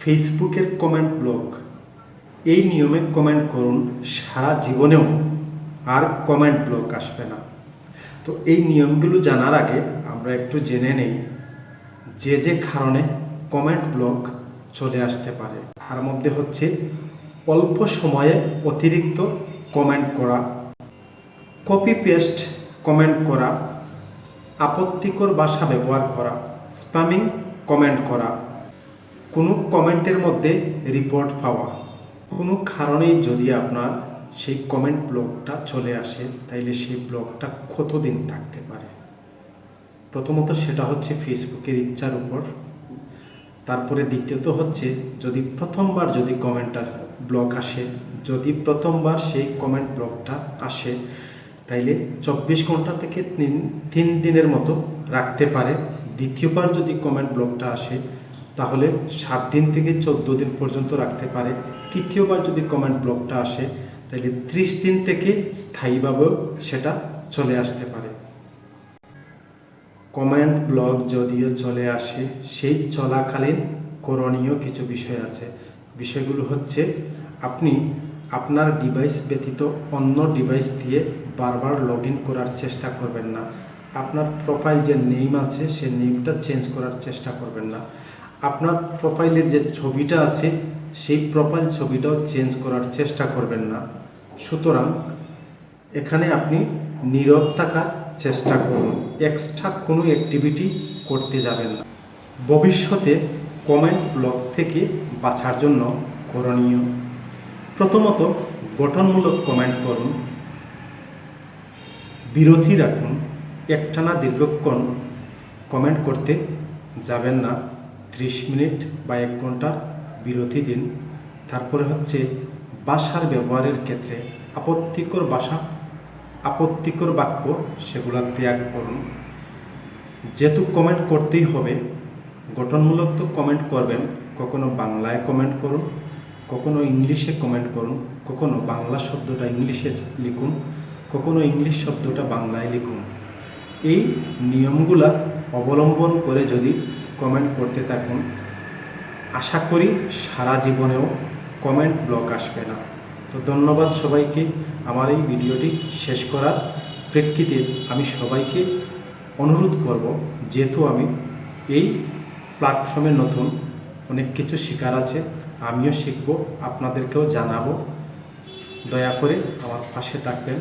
ফেসবুকের comment block এই নিয়মে কমেন্ট করুন, সারা জীবনেও আর কমেন্ট ব্লক আসবে না। তো এই নিয়মগুলো জানার আগে আমরা একটু জেনে নেই যে যে কারণে কমেন্ট ব্লক চলে আসতে পারে। তার মধ্যে হচ্ছে অল্প সময়ে অতিরিক্ত কমেন্ট করা, কপি পেস্ট কমেন্ট করা, আপত্তিকর ভাষা ব্যবহার করা, স্প্যামিং কমেন্ট করা কোনো কমেন্টের মধ্যে রিপোর্ট পাওয়া। কোনো কারণেই যদি আপনার সেই কমেন্ট ব্লকটা চলে আসে, তাইলে সেই ব্লকটা কতদিন থাকতে পারে? প্রথমত সেটা হচ্ছে ফেসবুকের ইচ্ছার উপর। তারপরে দ্বিতীয়ত হচ্ছে, যদি প্রথমবার যদি কমেন্টটা ব্লক আসে, যদি প্রথমবার সেই কমেন্ট ব্লকটা আসে, তাইলে চব্বিশ ঘণ্টা থেকে তিন তিন দিনের মতো রাখতে পারে। দ্বিতীয়বার যদি কমেন্ট ব্লকটা আসে তাহলে সাত দিন থেকে চোদ্দ দিন পর্যন্ত রাখতে পারে। তৃতীয়বার যদি কমেন্ট ব্লকটা আসে, তাহলে ত্রিশ দিন থেকে স্থায়ীভাবেও সেটা চলে আসতে পারে। কমেন্ট ব্লগ যদিও চলে আসে, সেই চলাকালীন করণীয় কিছু বিষয় আছে। বিষয়গুলো হচ্ছে, আপনি আপনার ডিভাইস ব্যতীত অন্য ডিভাইস দিয়ে বারবার লগ করার চেষ্টা করবেন না। আপনার প্রোফাইল যে নেম আছে সে নেমটা চেঞ্জ করার চেষ্টা করবেন না। আপনার প্রোফাইলের যে ছবিটা আছে, সেই প্রোফাইল ছবিটাও চেঞ্জ করার চেষ্টা করবেন না। সুতরাং, এখানে আপনি নীরব থাকার চেষ্টা করুন। এক্সট্রা কোনো অ্যাক্টিভিটি করতে যাবেন না। ভবিষ্যতে কমেন্ট ব্লক থেকে বাঁচার জন্য করণীয়। প্রথমত, গঠনমূলক কমেন্ট করুন। বিরতি রাখুন। একটানা দীর্ঘক্ষণ কমেন্ট করতে যাবেন না। ত্রিশ মিনিট বা এক ঘণ্টা বিরতি দিন। তারপরে হচ্ছে ভাষার ব্যবহারের ক্ষেত্রে আপত্তিকর ভাষা আপত্তিকর বাক্য সেগুলো ত্যাগ করুন। যেহেতু কমেন্ট করতেই হবে, গঠনমূলক তো কমেন্ট করবেন, কখনো বাংলায় কমেন্ট করুন, কখনো ইংলিশে কমেন্ট করুন, কখনো বাংলা শব্দটা ইংলিশে লিখুন, কখনো ইংলিশ শব্দটা বাংলায় লিখুন। এই নিয়মগুলা অবলম্বন করে যদি কমেন্ট করতে থাকুন। আশা করি সারা জীবনেও কমেন্ট ব্লক আসবে না। তো ধন্যবাদ সবাইকে আমার এই ভিডিওটি শেষ করার প্রেক্ষিতে আমি সবাইকে অনুরোধ করব, যেহেতু আমি এই প্ল্যাটফর্মে নতুন, অনেক কিছু শেখার আছে, আমিও শিখব, আপনাদেরকেও জানাব। দয়া করে আমার পাশে থাকবেন।